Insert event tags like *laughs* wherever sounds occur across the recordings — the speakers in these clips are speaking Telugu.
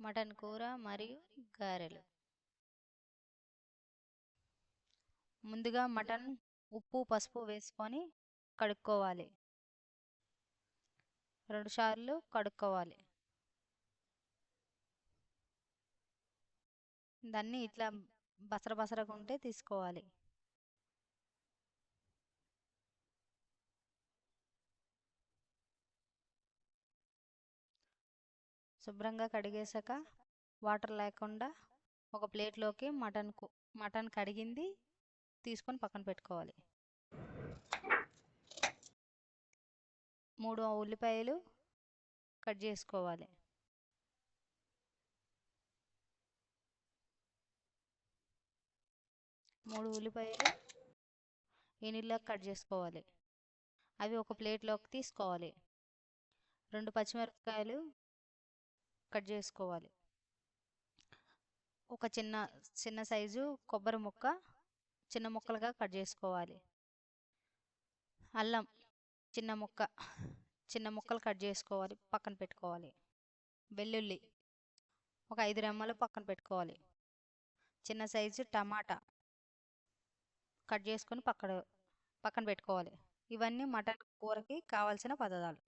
మటన్ కూర మరియు గారెలు. ముందుగా మటన్ ఉప్పు పసుపు వేసుకొని కడుక్కోవాలి. రెండు సార్లు కడుక్కోవాలి. దాన్ని ఇట్లా బసర బసరగా ఉంటే తీసుకోవాలి. శుభ్రంగా కడిగేసాక వాటర్ లేకుండా ఒక ప్లేట్లోకి మటన్ మటన్ కడిగింది తీసుకొని పక్కన పెట్టుకోవాలి. మూడు ఉల్లిపాయలు కట్ చేసుకోవాలి. మూడు ఉల్లిపాయలు ఈ కట్ చేసుకోవాలి. అవి ఒక ప్లేట్లోకి తీసుకోవాలి. రెండు పచ్చిమిరపకాయలు కట్ చేసుకోవాలి. ఒక చిన్న చిన్న సైజు కొబ్బరి ముక్క చిన్న ముక్కలుగా కట్ చేసుకోవాలి. అల్లం చిన్న ముక్క చిన్న ముక్కలు కట్ చేసుకోవాలి పక్కన పెట్టుకోవాలి. వెల్లుల్లి ఒక ఐదు రెమ్మలు పక్కన పెట్టుకోవాలి. చిన్న సైజు టమాటా కట్ చేసుకొని పక్కన పక్కన పెట్టుకోవాలి. ఇవన్నీ మటన్ కూరకి కావాల్సిన పదార్థాలు.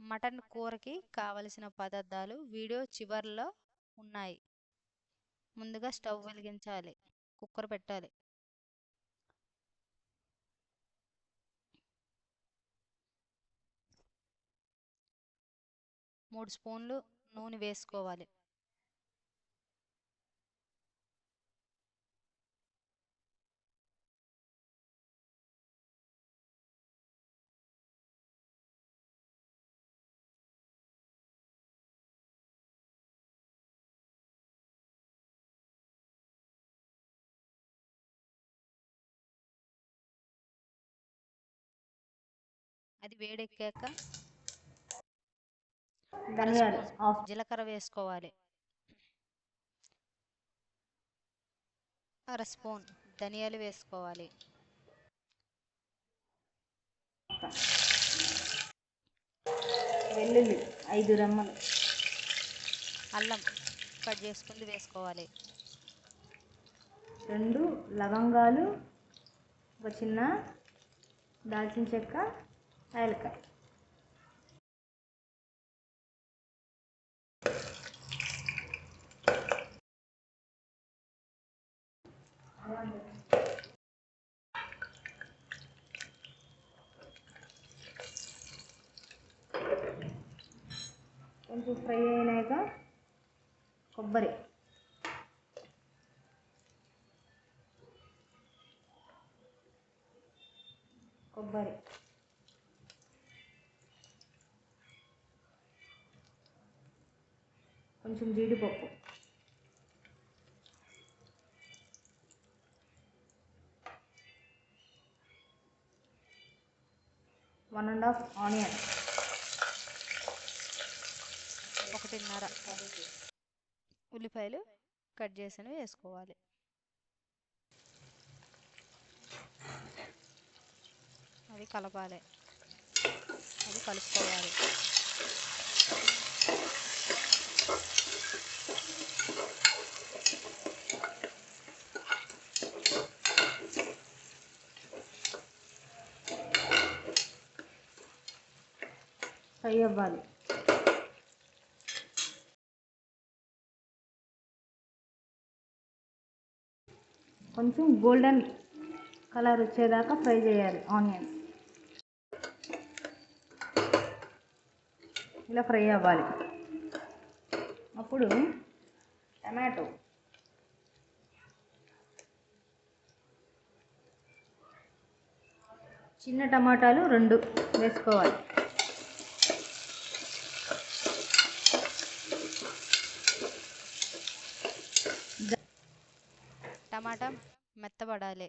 మటన్ కూరకి కావలసిన పదార్థాలు వీడియో చివరిలో ఉన్నాయి. ముందుగా స్టవ్ వెలిగించాలి. కుక్కర్ పెట్టాలి. మూడు స్పూన్లు నూనె వేసుకోవాలి. అది వేడెక్కాక జీలకర్ర వేసుకోవాలి. అర స్పూన్ ధనియాలు వేసుకోవాలి. వెల్లుల్లి ఐదు రెమ్మలు. అల్లం కట్ చేసుకుంది వేసుకోవాలి. రెండు లవంగాలు ఒక చిన్న దాల్చిన చెక్క యాలకాయ కొంచెం ఫ్రై అయినాక కొబ్బరి కొబ్బరి కొంచెం జీడిపప్పు. One and half onion. ఒకటిన్నర. ఉల్లిపాయలు కట్ చేసినవి వేసుకోవాలి. అది కలపాలి. అది కలుపుకోవాలి. ఫ్రై అవ్వాలి. కొంచెం గోల్డెన్ కలర్ వచ్చేదాకా ఫ్రై చేయాలి ఆనియన్స్. ఇలా ఫ్రై అవ్వాలి. అప్పుడు టమాటో చిన్న టమాటాలు రెండు వేసుకోవాలి. టమాటా మెత్తబడాలి.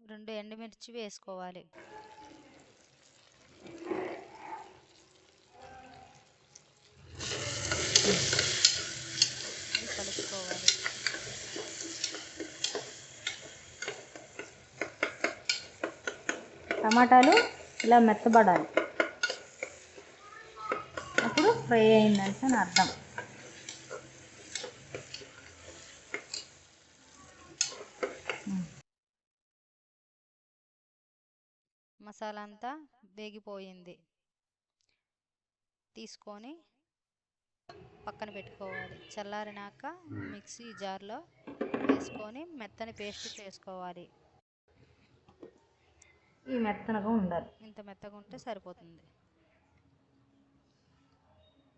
రెండు ఎండుమిర్చి వేసుకోవాలి. కలుపుకోవాలి. టమాటాలు ఇలా మెత్తబడాలి. ఫ్రై అయిందంటే అని అర్థం. మసాలా అంతా వేగిపోయింది. తీసుకొని పక్కన పెట్టుకోవాలి. చల్లారినాక మిక్సీ జార్లో వేసుకొని మెత్తని పేస్ట్ చేసుకోవాలి. ఈ మెత్తనగా ఉండాలి. ఇంత మెత్తగా ఉంటే సరిపోతుంది.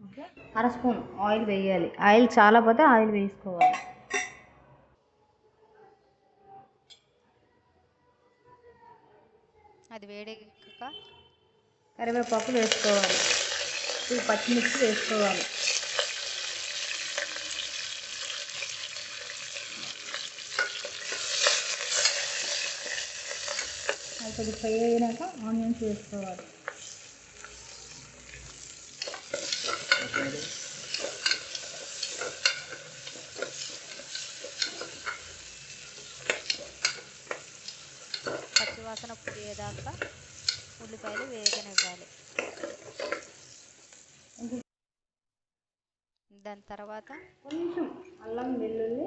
ఓకే. అర స్పూన్ ఆయిల్ వేయాలి. ఆయిల్ చాలా పోతే ఆయిల్ వేసుకోవాలి. అది వేడెక్కాక కరివేపాకు వేసుకోవాలి. ఈ పచ్చిమిర్చి వేసుకోవాలి. అది కొద్దిగా ఫ్రై అయినాక ఆనియన్స్ వేసుకోవాలి పచ్చివాసన పోయేదాకా ఉల్లిపాయలు వేగనివ్వాలి దాని తర్వాత కొంచెం అల్లం వెల్లుల్లి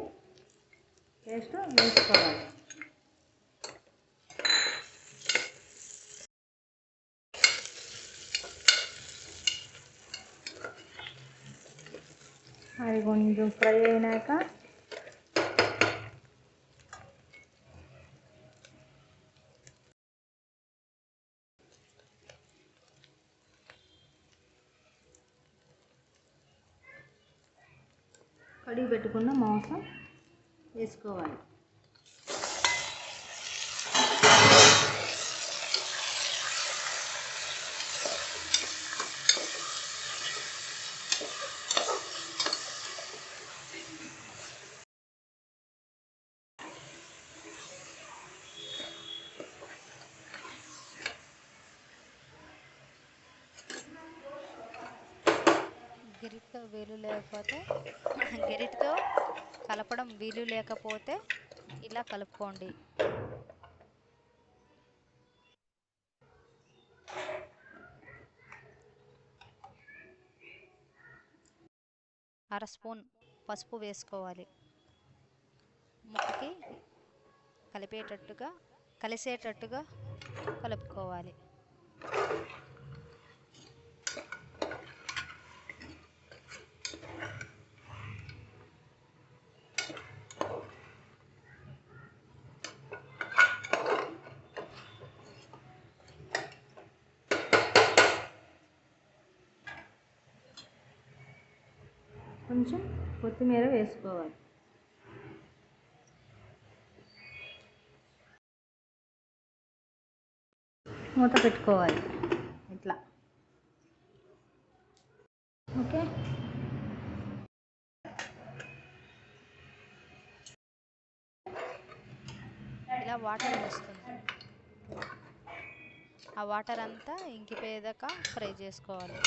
పేస్ట్ వేసుకోవాలి. అది కొంచెం ఫ్రై అయినాక కడిగి పెట్టుకున్న మాంసం వేసుకోవాలి గెరిటితో వీలు లేకపోతే *laughs* గెరిటితో కలపడం వీలు లేకపోతే ఇలా కలుపుకోండి. అర స్పూన్ పసుపు వేసుకోవాలి. ముక్కకి కలిపేటట్టుగా కలిసేటట్టుగా కలుపుకోవాలి. కొంచెం కొత్తిమీర వేసుకోవాలి. మూత పెట్టుకోవాలి. ఇట్లా. ఓకే? ఇలా వాటర్ వస్తుంది ఆ వాటర్ అంతా ఇంకిపోయేదాకా ఫ్రై చేసుకోవాలి.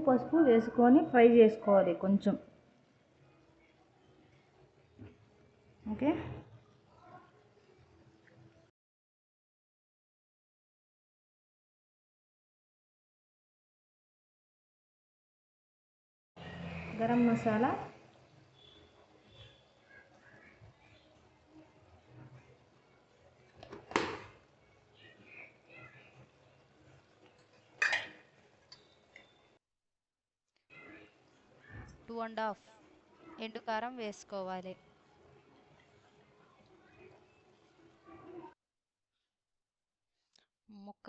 పసుపు వేసుకొని ఫ్రై చేసుకోవాలి కొంచెం. Okay? Garam masala two and half ఎండు కారం వేసుకోవాలి. ముక్క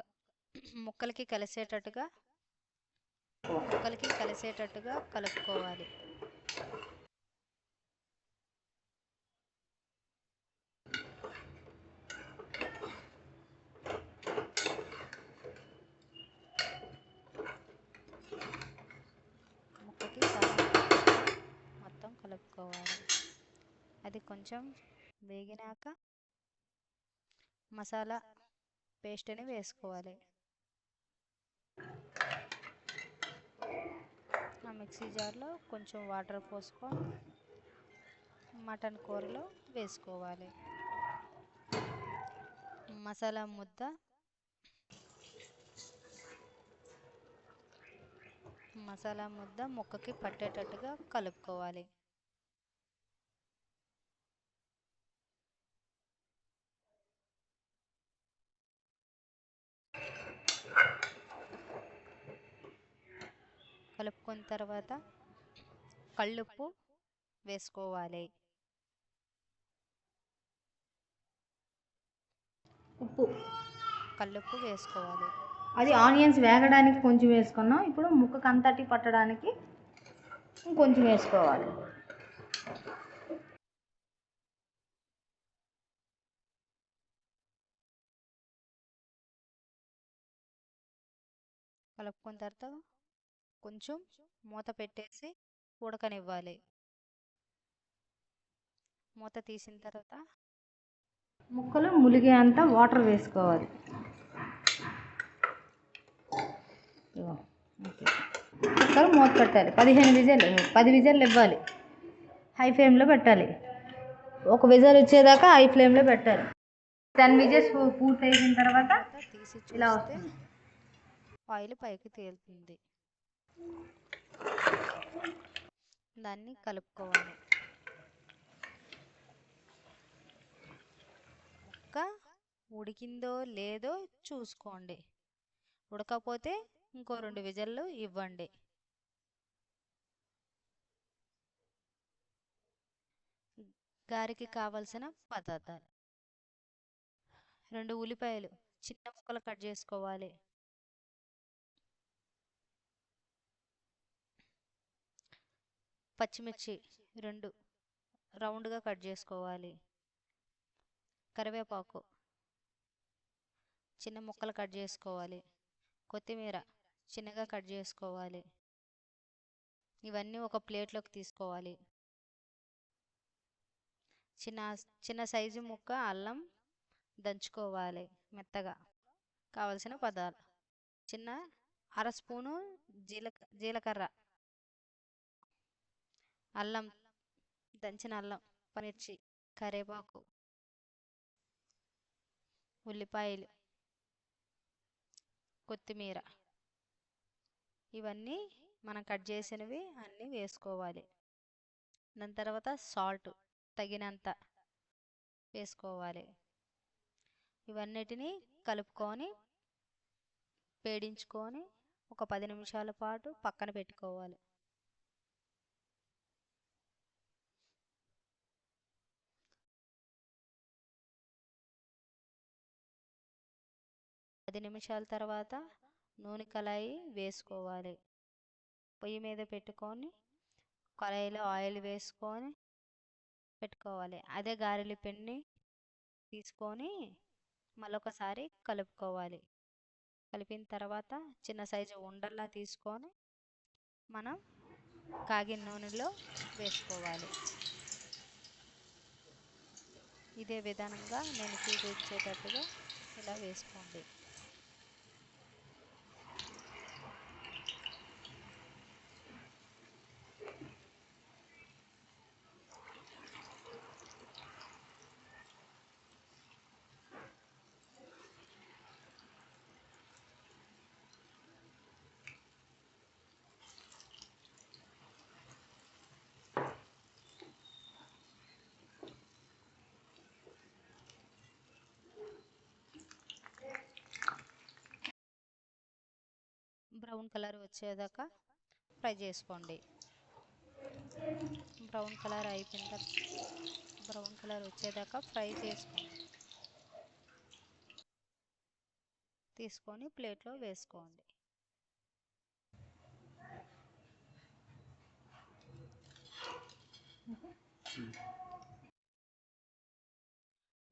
ముక్కలకి కలిసేటట్టుగా ముక్కలకి కలిసేటట్టుగా కలుపుకోవాలి ముక్కకి కారం మొత్తం కలుపుకోవాలి అది కొంచెం వేగినాక మసాలా పేస్ట్ని వేసుకోవాలి. ఆ మిక్సీ జార్లో కొంచెం వాటర్ పోసుకొని మటన్ కూరలో వేసుకోవాలి. మసాలా ముద్ద మసాలా ముద్ద ముక్కకి పట్టేటట్టుగా కలుపుకోవాలి. కలుపుకున్న తర్వాత కళ్ళుప్పు వేసుకోవాలి. ఉప్పు. కళ్ళుప్పు వేసుకోవాలి. అది ఆనియన్స్ వేగడానికి కొంచెం వేసుకున్నాం. ఇప్పుడు ముక్కకు అంతటి పట్టడానికి ఇంకొంచెం వేసుకోవాలి. కలుపుకున్న తర్వాత కొంచెం మూత పెట్టేసి ఉడకనివ్వాలి. మూత తీసిన తర్వాత ముక్కలు ములిగేంత వాటర్ వేసుకోవాలి. ముక్కలు మూత పెట్టాలి. పదిహేను విజయలు పది విజయలు ఇవ్వాలి. హై ఫ్లేమ్లో పెట్టాలి. ఒక విజయలు వచ్చేదాకా హై ఫ్లేమ్లో పెట్టాలి. టెన్ విజెస్ పూర్తి అయిన తర్వాత తీసి ఇలా చూస్తే వస్తుంది. ఆయిల్ పైకి తేలుతుంది. దాన్ని కలుపుకోవాలి. ముక్క ఉడికిందో లేదో చూసుకోండి. ఉడకపోతే ఇంకో రెండు విజల్లు ఇవ్వండి. గారికి కావలసిన పదార్థాలు. రెండు ఉల్లిపాయలు చిన్న ముక్కలు కట్ చేసుకోవాలి. పచ్చిమిర్చి రెండు రౌండ్గా కట్ చేసుకోవాలి. కరివేపాకు చిన్న ముక్కలు కట్ చేసుకోవాలి. కొత్తిమీర చిన్నగా కట్ చేసుకోవాలి. ఇవన్నీ ఒక ప్లేట్లోకి తీసుకోవాలి. చిన్న చిన్న సైజు ముక్క అల్లం దంచుకోవాలి మెత్తగా. కావలసిన పదార్థాలు చిన్న అర స్పూను జీలక జీలకర్ర అల్లం దంచిన అల్లం పమిర్చి కరివేపాకు ఉల్లిపాయలు కొత్తిమీర. ఇవన్నీ మనం కట్ చేసినవి అన్నీ వేసుకోవాలి. దాని తర్వాత సాల్ట్ తగినంత వేసుకోవాలి. ఇవన్నిటిని కలుపుకొని పేడించుకొని ఒక పది నిమిషాల పాటు పక్కన పెట్టుకోవాలి. పది నిమిషాల తర్వాత నూనె కళాయి వేసుకోవాలి. పొయ్యి మీద పెట్టుకొని కళాయిలో ఆయిల్ వేసుకొని పెట్టుకోవాలి. అదే గారెల పిండి తీసుకొని మళ్ళొకసారి కలుపుకోవాలి. కలిపిన తర్వాత చిన్న సైజు ఉండల్లా తీసుకొని మనం కాగిన నూనెలో వేసుకోవాలి. ఇదే విధానంగా నేను చూపించేటట్టుగా ఇలా వేసుకోండి. బ్రౌన్ కలర్ వచ్చేదాకా ఫ్రై చేసుకోండి. బ్రౌన్ కలర్ అయిపోయిన తర్వాత బ్రౌన్ కలర్ వచ్చేదాకా ఫ్రై చేసుకోండి. తీసుకొని ప్లేట్లో వేసుకోండి.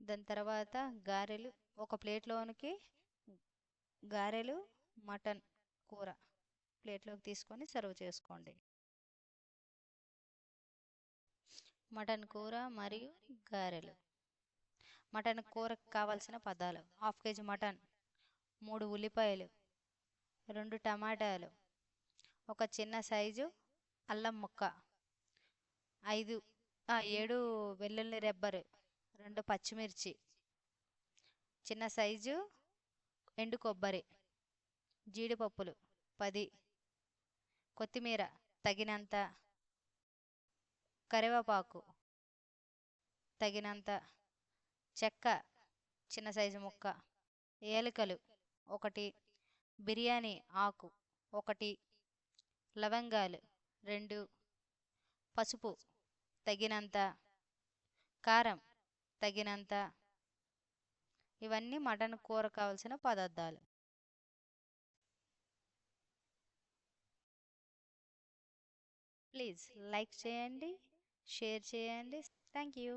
దాని తర్వాత గారెలు ఒక ప్లేట్లోనికి గారెలు మటన్ కూర ప్లేట్లోకి తీసుకొని సర్వ్ చేసుకోండి. మటన్ కూర మరియు గారెలు. మటన్ కూరకు కావాల్సిన పదాలు. హాఫ్ కేజీ మటన్ మూడు ఉల్లిపాయలు రెండు టమాటాలు ఒక చిన్న సైజు అల్లం ముక్క ఐదు ఏడు వెల్లుల్లి రెబ్బరు రెండు పచ్చిమిర్చి చిన్న సైజు ఎండు కొబ్బరి. జీడిపప్పులు పది. కొత్తిమీర తగినంత కరివేపాకు తగినంత చెక్క చిన్న సైజు ముక్క ఏలకలు ఒకటి బిర్యానీ ఆకు ఒకటి లవంగాలు రెండు పసుపు తగినంత కారం తగినంత. ఇవన్నీ మటన్ కూర కావలసిన పదార్థాలు. ప్లీజ్ లైక్ చేయండి షేర్ చేయండి. Thank you